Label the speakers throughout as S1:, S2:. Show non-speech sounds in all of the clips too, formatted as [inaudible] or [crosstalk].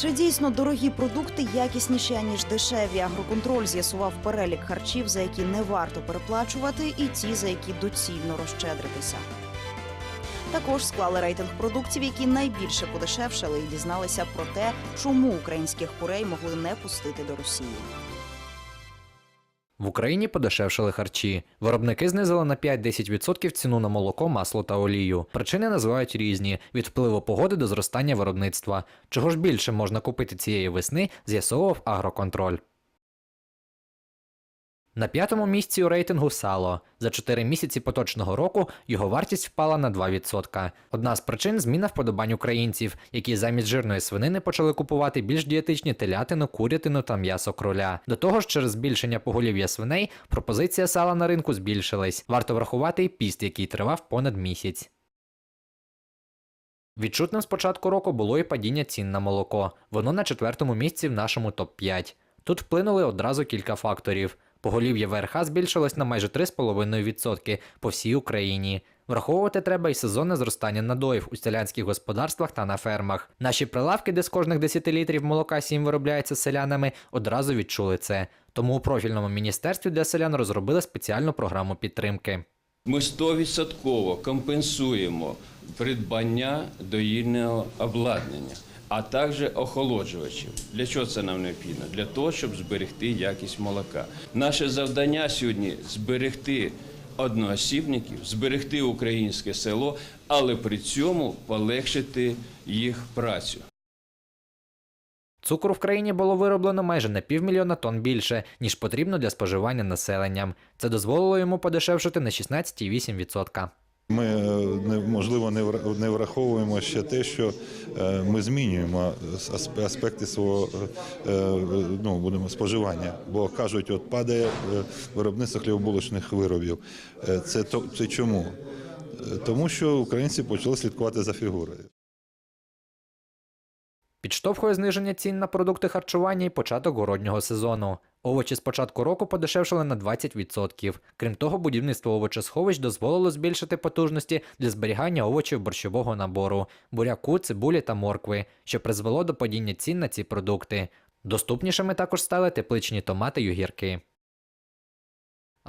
S1: Чи дійсно дорогі продукти якісніші ніж дешеві? Агроконтроль з'ясував перелік харчів, за які не варто переплачувати, і ті, за які доцільно розщедритися. Також склали рейтинг продуктів, які найбільше подешевшали, і дізналися про те, чому українських курей могли не пустити до Росії.
S2: В Україні подешевшили харчі. Виробники знизили на 5-10% ціну на молоко, масло та олію. Причини називають різні: від впливу погоди до зростання виробництва. Чого ж більше можна купити цієї весни, з'ясовував агроконтроль. На п'ятому місці у рейтингу сало. За 4 місяці поточного року його вартість впала на 2%. Одна з причин зміна вподобань українців, які замість жирної свинини почали купувати більш дієтичні телятину, курятину та м'ясо кроля. До того ж, через збільшення поголів'я свиней пропозиція сала на ринку збільшилась. Варто врахувати і піст, який тривав понад місяць. Відчутним з початку року було і падіння цін на молоко. Воно на четвертому місці в нашому топ-5. Тут вплинули одразу кілька факторів. Поголів'я ВРХ збільшилось на майже 3,5% по всій Україні. Враховувати треба і сезонне зростання надоїв у селянських господарствах та на фермах. Наші прилавки, де з кожних 10 літрів молока 7 виробляється селянами, одразу відчули це. Тому у профільному міністерстві для селян розробили спеціальну програму підтримки.
S3: Ми 100% компенсуємо придбання доїльного обладнання, а також охолоджувачів. Для чого це нам необхідно? Для того, щоб зберегти якість молока. Наше завдання сьогодні зберегти одноосібників, зберегти українське село, але при цьому полегшити їх працю.
S2: Цукру в країні було вироблено майже на півмільйона тонн більше, ніж потрібно для споживання населенням. Це дозволило йому подешевшити на 16,8%.
S4: Ми е, можливо не враховуємо ще те, що е, ми змінюємо аспекти свого е, ну, будемо споживання. Бо кажуть, от падає виробництво хлібобулочних виробів. Це це чому? Тому що українці почали слідкувати за фігурою.
S2: Підштовхує зниження цін на продукти харчування і початок городнього сезону. Овочі з початку року подешевшили на 20%. Крім того, будівництво овочесховищ дозволило збільшити потужності для зберігання овочів борщового набору, буряку, цибулі та моркви, що призвело до падіння цін на ці продукти. Доступнішими також стали тепличні томати й огірки.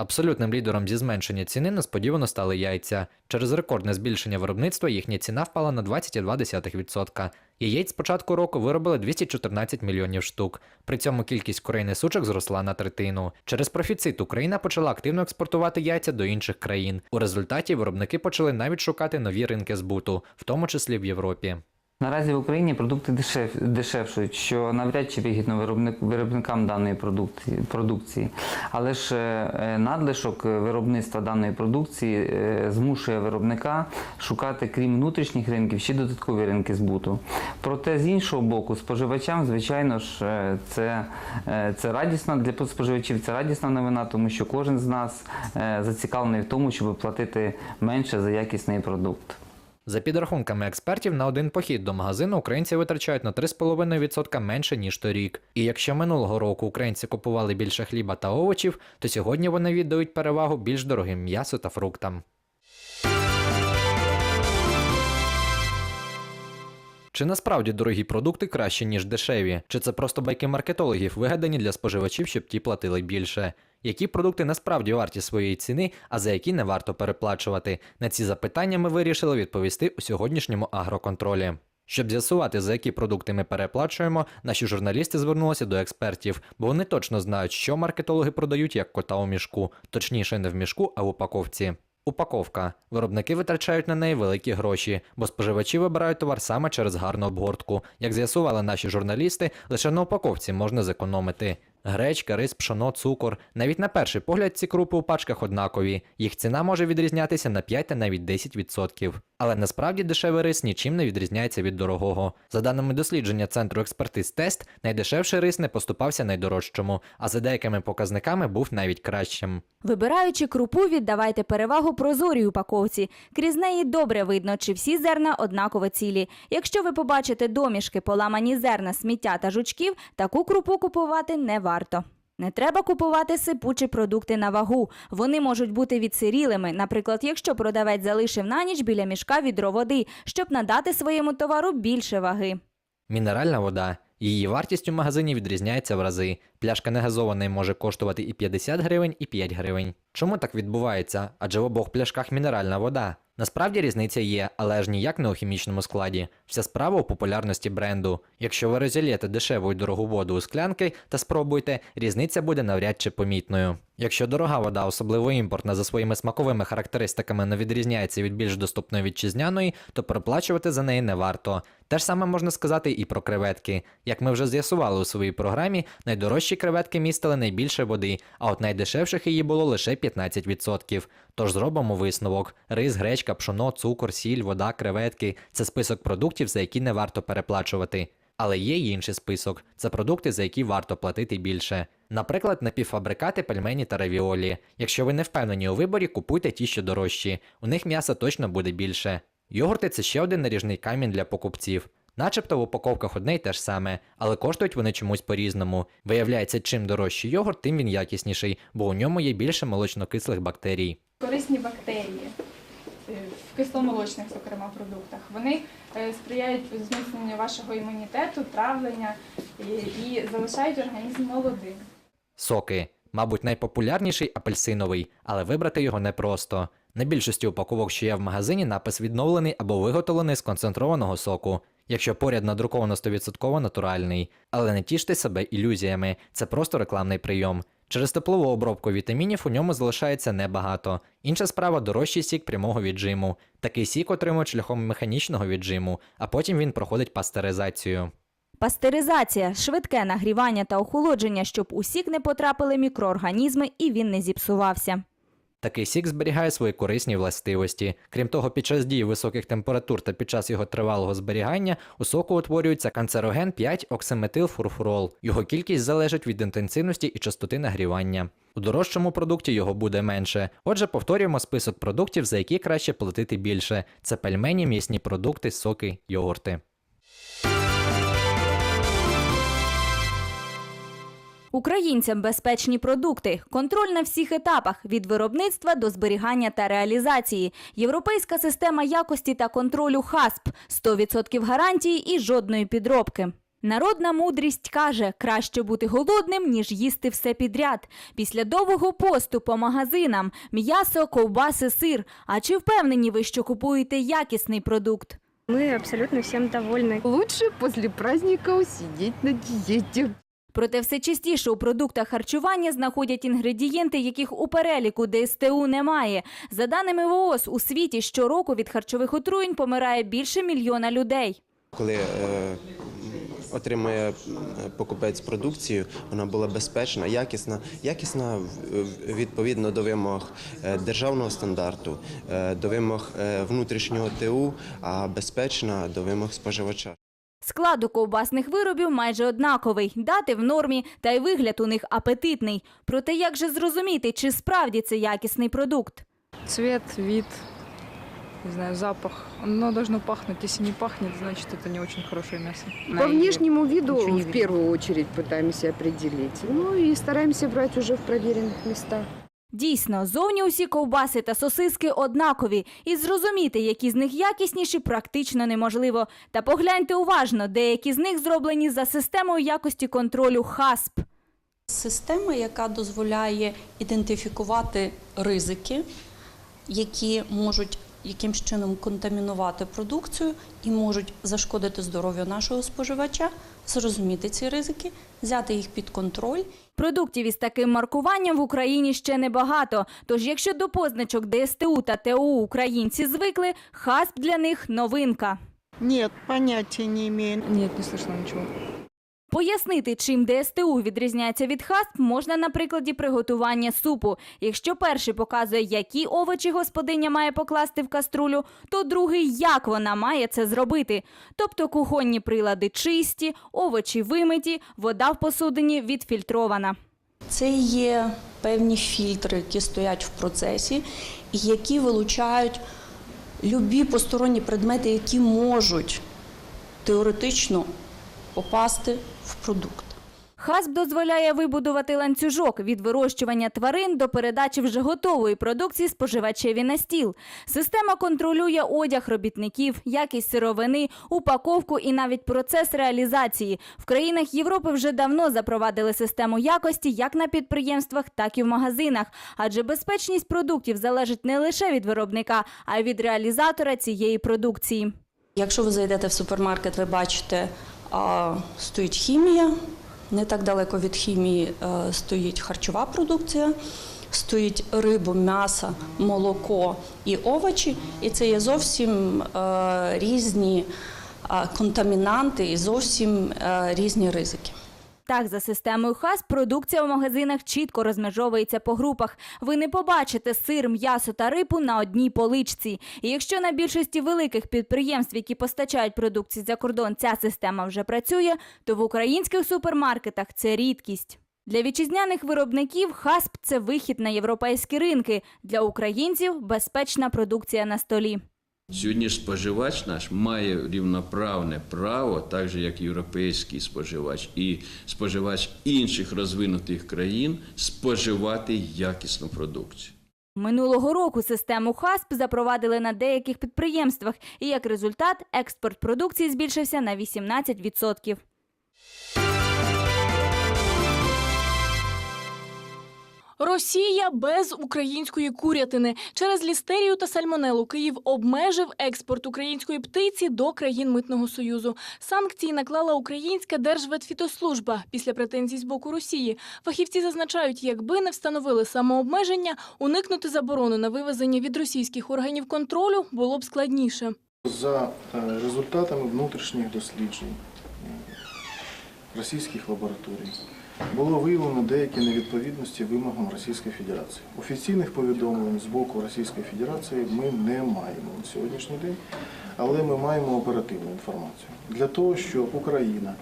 S2: Абсолютним лідером зі зменшення ціни несподівано стали яйця. Через рекордне збільшення виробництва їхня ціна впала на 20,2%. Яєць з початку року виробили 214 мільйонів штук. При цьому кількість курей несучок зросла на третину. Через профіцит Україна почала активно експортувати яйця до інших країн. У результаті виробники почали навіть шукати нові ринки збуту, в тому числі в Європі.
S5: Наразі в Україні продукти дешев, дешевшують, що навряд чи вигідно виробник, виробникам даної продукції. продукції. Але ж е, надлишок виробництва даної продукції е, змушує виробника шукати, крім внутрішніх ринків, ще додаткові ринки збуту. Проте з іншого боку, споживачам, звичайно ж, е, це, це радісна для споживачів, це радісна новина, тому що кожен з нас зацікавлений в тому, щоб платити менше за якісний продукт.
S2: За підрахунками експертів, на один похід до магазину українці витрачають на 3,5% менше, ніж торік. І якщо минулого року українці купували більше хліба та овочів, то сьогодні вони віддають перевагу більш дорогим м'ясу та фруктам. Чи насправді дорогі продукти краще, ніж дешеві? Чи це просто байки маркетологів, вигадані для споживачів, щоб ті платили більше? Які продукти насправді варті своєї ціни, а за які не варто переплачувати? На ці запитання ми вирішили відповісти у сьогоднішньому агроконтролі. Щоб з'ясувати, за які продукти ми переплачуємо, наші журналісти звернулися до експертів, бо вони точно знають, що маркетологи продають як кота у мішку, точніше, не в мішку, а в упаковці. Упаковка. Виробники витрачають на неї великі гроші, бо споживачі вибирають товар саме через гарну обгортку. Як з'ясували наші журналісти, лише на упаковці можна зекономити. Гречка, рис, пшоно, цукор. Навіть на перший погляд ці крупи у пачках однакові. Їх ціна може відрізнятися на 5 та навіть 10%. Але насправді дешевий рис нічим не відрізняється від дорогого. За даними дослідження центру експертиз Тест, найдешевший рис не поступався найдорожчому, а за деякими показниками був навіть кращим.
S6: Вибираючи крупу, віддавайте перевагу прозорій упаковці. Крізь неї добре видно, чи всі зерна однаково цілі. Якщо ви побачите домішки, поламані зерна, сміття та жучків, таку крупу купувати не варто. Не треба купувати сипучі продукти на вагу. Вони можуть бути відсирілими, наприклад, якщо продавець залишив на ніч біля мішка відро води, щоб надати своєму товару більше ваги.
S2: Мінеральна вода. Її вартість у магазині відрізняється в рази. Пляшка негазованої може коштувати і 50 гривень, і 5 гривень. Чому так відбувається? Адже в обох пляшках мінеральна вода. Насправді різниця є, але ж ніяк не у хімічному складі. Вся справа у популярності бренду. Якщо ви розілєте дешеву і дорогу воду у склянки та спробуйте, різниця буде навряд чи помітною. Якщо дорога вода, особливо імпортна, за своїми смаковими характеристиками не відрізняється від більш доступної вітчизняної, то переплачувати за неї не варто. Те ж саме можна сказати і про креветки. Як ми вже з'ясували у своїй програмі, найдорожчі креветки містили найбільше води, а от найдешевших її було лише 15%. Тож зробимо висновок: рис, гречка, пшоно, цукор, сіль, вода, креветки це список продуктів, за які не варто переплачувати. Але є й інший список це продукти, за які варто платити більше. Наприклад, напівфабрикати, пельмені та равіолі. Якщо ви не впевнені у виборі, купуйте ті, що дорожчі. У них м'яса точно буде більше. Йогурти це ще один наріжний камінь для покупців. Начебто в упаковках одне й те ж саме, але коштують вони чомусь по-різному. Виявляється, чим дорожчий йогурт, тим він якісніший, бо у ньому є більше молочнокислих бактерій.
S7: Корисні бактерії е, в кисломолочних, зокрема, продуктах. Вони е, сприяють зміцненню вашого імунітету, травлення і, залишають організм молодим.
S2: Соки. Мабуть, найпопулярніший апельсиновий, але вибрати його непросто. На більшості упаковок, що є в магазині, напис відновлений або виготовлений з концентрованого соку. Якщо поряд надруковано 100% натуральний. Але не тіште себе ілюзіями, це просто рекламний прийом. Через теплову обробку вітамінів у ньому залишається небагато. Інша справа дорожчий сік прямого віджиму. Такий сік отримують шляхом механічного віджиму, а потім він проходить пастеризацію.
S6: Пастеризація швидке нагрівання та охолодження, щоб у сік не потрапили мікроорганізми і він не зіпсувався.
S2: Такий сік зберігає свої корисні властивості. Крім того, під час дії високих температур та під час його тривалого зберігання у соку утворюється канцероген 5 оксиметилфурфурол. Його кількість залежить від інтенсивності і частоти нагрівання. У дорожчому продукті його буде менше. Отже, повторюємо список продуктів, за які краще платити більше. Це пельмені, м'ясні продукти, соки, йогурти.
S6: Українцям безпечні продукти, контроль на всіх етапах від виробництва до зберігання та реалізації. Європейська система якості та контролю ХАСП 100% гарантії і жодної підробки. Народна мудрість каже, краще бути голодним, ніж їсти все підряд. Після довгого посту по магазинам м'ясо, ковбаси, сир. А чи впевнені ви, що купуєте якісний продукт?
S8: Мы абсолютно всем довольны.
S9: Лучше после праздников сидеть на диете.
S6: Проте все частіше у продуктах харчування знаходять інгредієнти, яких у переліку ДСТУ немає. За даними ВООЗ, у світі щороку від харчових отруєнь помирає більше мільйона людей.
S10: Коли е, отримує е, покупець продукцію, вона була безпечна, якісна, якісна відповідно до вимог е, державного стандарту, е, до вимог внутрішнього ТУ, а безпечна до вимог споживача.
S6: Склад у ковбасних виробів майже однаковий, дати в нормі, та й вигляд у них апетитний. Проте як же зрозуміти, чи справді це якісний продукт?
S9: Цвет, вид, не знаю, запах. Оно должно пахнуть. Если не пахнет, значит это не очень хорошее мясо.
S11: По внешнему виду
S9: Ничего не
S11: в
S9: видно.
S11: первую очередь пытаемся определить. Ну и стараемся брать уже в проверенных местах.
S6: Дійсно, зовні усі ковбаси та сосиски однакові, і зрозуміти, які з них якісніші, практично неможливо. Та погляньте уважно, деякі з них зроблені за системою якості контролю ХАСП.
S12: Система, яка дозволяє ідентифікувати ризики, які можуть якимсь чином контамінувати продукцію і можуть зашкодити здоров'ю нашого споживача, зрозуміти ці ризики, взяти їх під контроль
S6: Продуктів із таким маркуванням в Україні ще небагато. Тож, якщо до позначок ДСТУ та ТОУ українці звикли, ХАСП для них новинка.
S13: Нет, понятия не имею.
S9: Нет, не слышно ничего.
S6: Пояснити, чим ДСТУ відрізняється від ХАСП, можна на прикладі приготування супу. Якщо перший показує, які овочі господиня має покласти в каструлю, то другий як вона має це зробити. Тобто кухонні прилади чисті, овочі вимиті, вода в посудині відфільтрована.
S12: Це є певні фільтри, які стоять в процесі, і які вилучають любі посторонні предмети, які можуть теоретично попасти в продукт.
S6: ХАСП дозволяє вибудувати ланцюжок від вирощування тварин до передачі вже готової продукції споживачеві на стіл. Система контролює одяг робітників, якість сировини, упаковку і навіть процес реалізації. В країнах Європи вже давно запровадили систему якості як на підприємствах, так і в магазинах. Адже безпечність продуктів залежить не лише від виробника, а й від реалізатора цієї продукції.
S12: Якщо ви зайдете в супермаркет, ви бачите, а, стоїть хімія. Не так далеко від хімії е, стоїть харчова продукція, стоїть рибу, м'ясо, молоко і овочі. І це є зовсім е, різні е, контамінанти і зовсім різні ризики.
S6: Так, за системою ХАС продукція у магазинах чітко розмежовується по групах. Ви не побачите сир, м'ясо та рибу на одній поличці. І якщо на більшості великих підприємств, які постачають продукцію за кордон, ця система вже працює, то в українських супермаркетах це рідкість. Для вітчизняних виробників ХАСП – це вихід на європейські ринки. Для українців – безпечна продукція на столі.
S3: Сьогодні споживач наш має рівноправне право, так же як європейський споживач і споживач інших розвинутих країн, споживати якісну продукцію.
S6: Минулого року систему ХАСП запровадили на деяких підприємствах, і як результат експорт продукції збільшився на 18%.
S14: Росія без української курятини через лістерію та сальмонелу Київ обмежив експорт української птиці до країн митного союзу. Санкції наклала українська держветфітослужба після претензій з боку Росії. Фахівці зазначають, якби не встановили самообмеження, уникнути заборону на вивезення від російських органів контролю було б складніше.
S15: За е, результатами внутрішніх досліджень е, російських лабораторій було виявлено деякі невідповідності вимогам Російської Федерації. Офіційних повідомлень з боку Російської Федерації ми не маємо на сьогоднішній день, але ми маємо оперативну інформацію. Для того, щоб Україна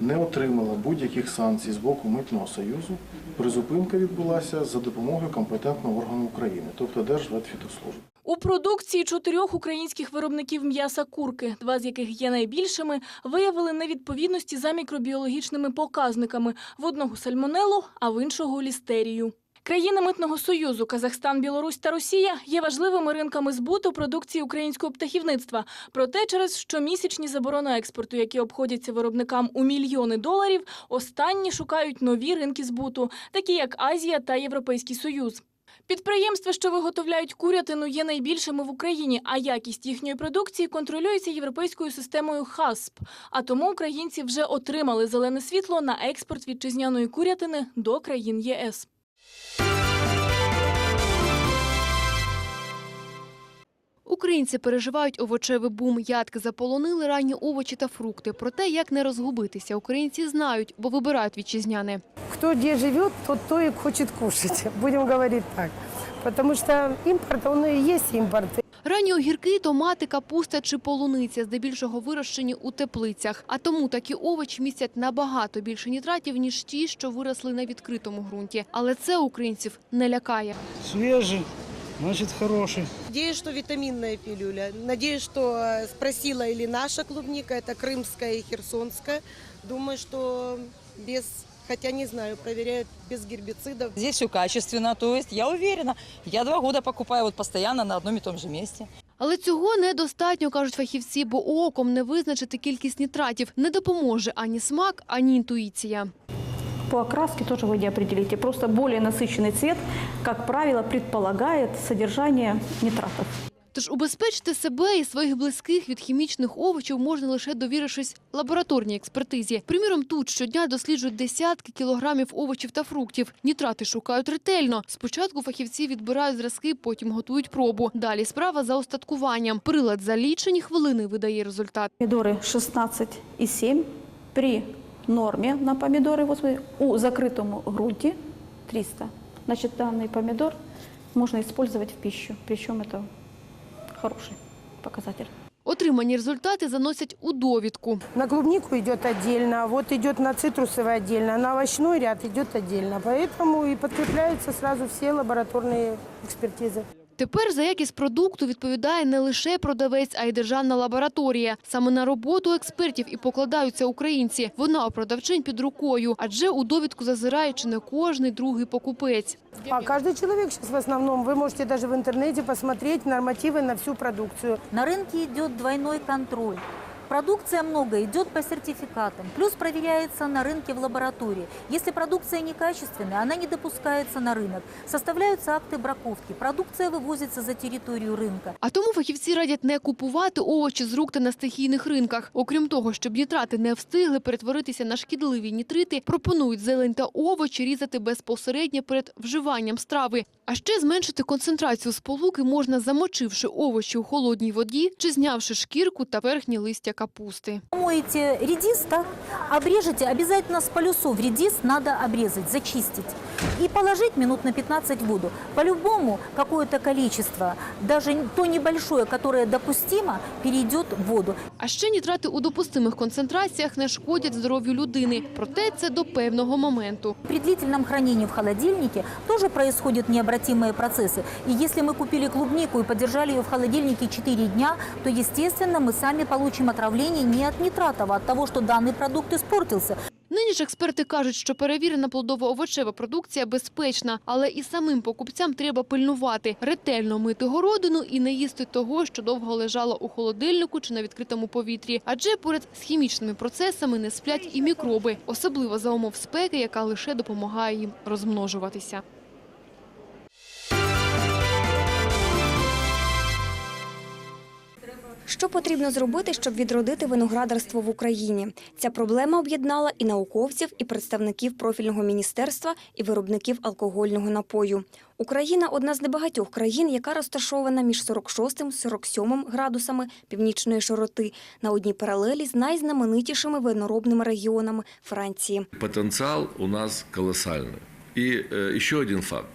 S15: не отримала будь-яких санкцій з боку Митного Союзу, призупинка відбулася за допомогою компетентного органу України, тобто Держветфітослужби.
S14: У продукції чотирьох українських виробників м'яса курки, два з яких є найбільшими, виявили невідповідності за мікробіологічними показниками в одного сальмонелу, а в іншого лістерію. Країни митного союзу Казахстан, Білорусь та Росія є важливими ринками збуту продукції українського птахівництва. Проте через щомісячні заборони експорту, які обходяться виробникам у мільйони доларів, останні шукають нові ринки збуту, такі як Азія та Європейський Союз. Підприємства, що виготовляють курятину, є найбільшими в Україні, а якість їхньої продукції контролюється європейською системою ХАСП. А тому українці вже отримали зелене світло на експорт вітчизняної курятини до країн ЄС.
S16: Українці переживають овочевий бум. Ядки заполонили ранні овочі та фрукти. Про те, як не розгубитися, українці знають, бо вибирають вітчизняне
S17: Кто где живет, тот то и хочет кушать. [laughs] Будем говорить так. Потому что импорт, он и есть импорт.
S16: Ранні огірки, томати, капуста чи полуниця здебільшого вирощені у теплицях. А тому такі овочі містять набагато більше нітратів, ніж ті, що виросли на відкритому ґрунті. Але це українців не лякає.
S18: Свежий, значит хороший.
S19: Надеюсь, что витаминная пилюля. Надеюсь, что э, спросила или наша клубника, это крымская и херсонская. Думаю, что без, хотя не знаю, проверяют без гербицидов.
S20: Здесь все качественно, то есть я уверена. Я два года покупаю вот постоянно на одном и том же месте.
S16: Але цього недостатньо, кажуть фахівці, бо оком не визначити кількість нітратів не допоможе ані смак, ані інтуїція.
S21: По окраске тоже вы не определите. Просто более насыщенный цвет, как правило, предполагает содержание нитратов.
S16: Тож убезпечити себе і своїх близьких від хімічних овочів можна лише довірившись лабораторній експертизі. Приміром, тут щодня досліджують десятки кілограмів овочів та фруктів. Нітрати шукають ретельно. Спочатку фахівці відбирають зразки, потім готують пробу. Далі справа за остаткуванням. Прилад за лічені хвилини видає результат.
S21: Помидоры 16,7 при норме на помидоры вот, смотри, у закрытом грунте 300. Значит, данный помидор можно использовать в пищу. Причем это хороший показатель.
S16: Отримані результати заносять у довідку.
S17: На клубнику идет отдельно, вот идет на цитрусовый отдельно, на овощной ряд идет отдельно. Поэтому и подкрепляются сразу все лабораторные экспертизы.
S16: Тепер за якість продукту відповідає не лише продавець, а й державна лабораторія. Саме на роботу експертів і покладаються українці. Вона у продавчинь під рукою, адже у довідку зазирає чи не кожний другий покупець.
S17: А каждый человек сейчас в основном, вы можете даже в интернете посмотреть нормативы на всю продукцию.
S22: На рынке идет двойной контроль. Продукция много идет по сертификатам, плюс проверяется на рынке в лаборатории. Если продукция некачественная, она не допускается на рынок. Составляются акты браковки, продукция вывозится за территорию рынка.
S16: А тому фахівці радять не купувати овочі з рук та на стихійних ринках. Окрім того, щоб нітрати не встигли перетворитися на шкідливі нітрити, пропонують зелень та овочі різати безпосередньо перед вживанням страви. А ще зменшити концентрацію сполуки можна замочивши овочі у холодній воді чи знявши шкірку та верхні листя капусти.
S22: Моете редис, так? Обрежете, обязательно с полюсов редис надо обрезать, зачистить. И положить минут на 15 в воду. По-любому какое-то количество, даже то небольшое, которое допустимо, перейдет в воду.
S16: А ще нітрати у допустимих концентраціях не шкодять здоров'ю людини. Проте це до певного моменту.
S22: При длительном хранении в холодильнике тоже происходят необратимые процессы. И если мы купили клубнику и подержали ее в холодильнике 4 дня, то, естественно, мы сами получим отравление не от нитратов, а от того, что данный продукт испортился.
S16: Нині ж експерти кажуть, що перевірена плодово-овочева продукція безпечна, але і самим покупцям треба пильнувати, ретельно мити городину і не їсти того, що довго лежало у холодильнику чи на відкритому повітрі. Адже поряд з хімічними процесами не сплять і мікроби, особливо за умов спеки, яка лише допомагає їм розмножуватися.
S23: Що потрібно зробити, щоб відродити виноградарство в Україні? Ця проблема об'єднала і науковців, і представників профільного міністерства, і виробників алкогольного напою. Україна одна з небагатьох країн, яка розташована між 46-47 градусами північної широти на одній паралелі з найзнаменитішими виноробними регіонами Франції.
S24: Потенциал у нас колоссальный. И э, еще один факт.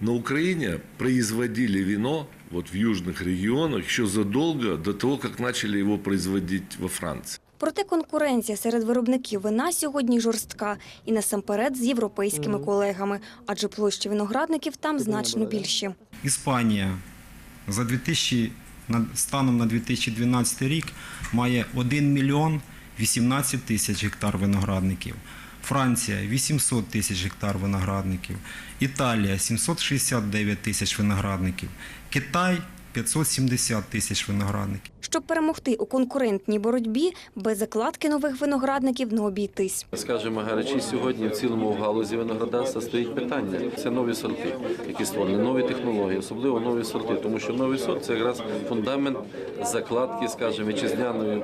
S24: На Украине производили вино вот в южных регионах еще задолго до того, как начали его производить во Франции.
S23: Проте конкуренція серед виробників вина сьогодні жорстка і насамперед з європейськими колегами, адже площі виноградників там значно більші.
S25: Іспанія за 2000, на- станом на 2012 рік має 1 мільйон 18 тисяч гектар виноградників. Франція 800 тисяч гектар виноградників. Італія 769 тисяч виноградників. Китай 570 тисяч виноградників.
S23: Щоб перемогти у конкурентній боротьбі, без закладки нових виноградників не обійтись.
S26: Скажімо, гарячі сьогодні в цілому в галузі виноградарства стоїть питання. Це нові сорти, які створені, нові технології, особливо нові сорти, тому що новий сорт це якраз фундамент закладки, скажімо, е,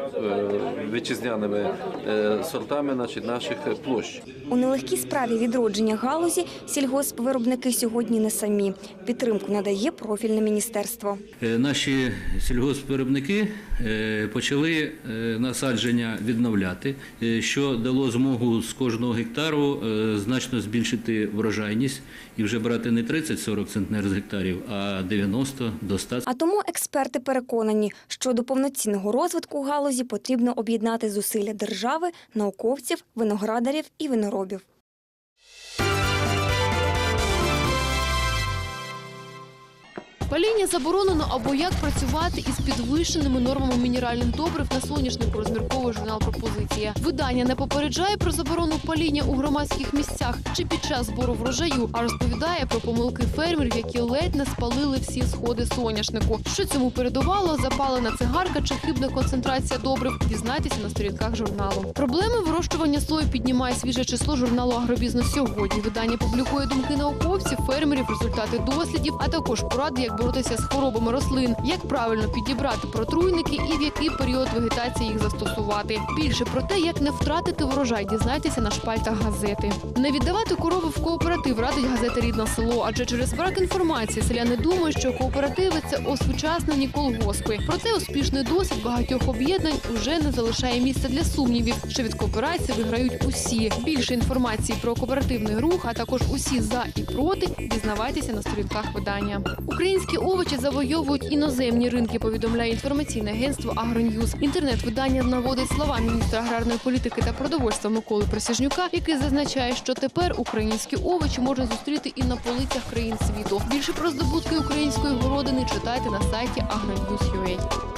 S26: вітчизняними е, сортами, значить, наших площ.
S23: У нелегкій справі відродження галузі сільгоспвиробники сьогодні не самі. Підтримку надає профільне міністерство.
S27: Е, Наші сільгоспвиробники е, почали е, насадження відновляти, е, що дало змогу з кожного гектару значно збільшити врожайність і вже брати не 30-40 центнер з гектарів, а 90 до 100
S23: А тому експерти переконані, що до повноцінного розвитку галузі потрібно об'єднати зусилля держави, науковців, виноградарів і виноробів.
S16: Паління заборонено або як працювати із підвищеними нормами мінеральних добрив на соняшнику розмірковує журнал Пропозиція. Видання не попереджає про заборону паління у громадських місцях чи під час збору врожаю, а розповідає про помилки фермерів, які ледь не спалили всі сходи соняшнику. Що цьому передувало, запалена цигарка чи хибна концентрація добрив. Дізнайтеся на сторінках журналу. Проблеми вирощування сою піднімає свіже число журналу Агробізнес сьогодні. Видання публікує думки науковців, фермерів, результати дослідів, а також поради, як боротися з хворобами рослин, як правильно підібрати протруйники і в який період вегетації їх застосувати. Більше про те, як не втратити врожай, дізнайтеся на шпальтах газети. Не віддавати корови в кооператив радить газета Рідне село, адже через брак інформації селяни думають, що кооперативи це осучаснені колгоспи. Проте успішний досвід багатьох об'єднань уже не залишає місця для сумнівів, що від кооперації виграють усі. Більше інформації про кооперативний рух, а також усі за і проти, дізнавайтеся на сторінках видання. Українські Українські овочі завойовують іноземні ринки, повідомляє інформаційне агентство «Агроньюз». Інтернет-видання наводить слова міністра аграрної політики та продовольства Миколи Присяжнюка, який зазначає, що тепер українські овочі можна зустріти і на полицях країн світу. Більше про здобутки української городини читайте на сайті agronьюз.ua.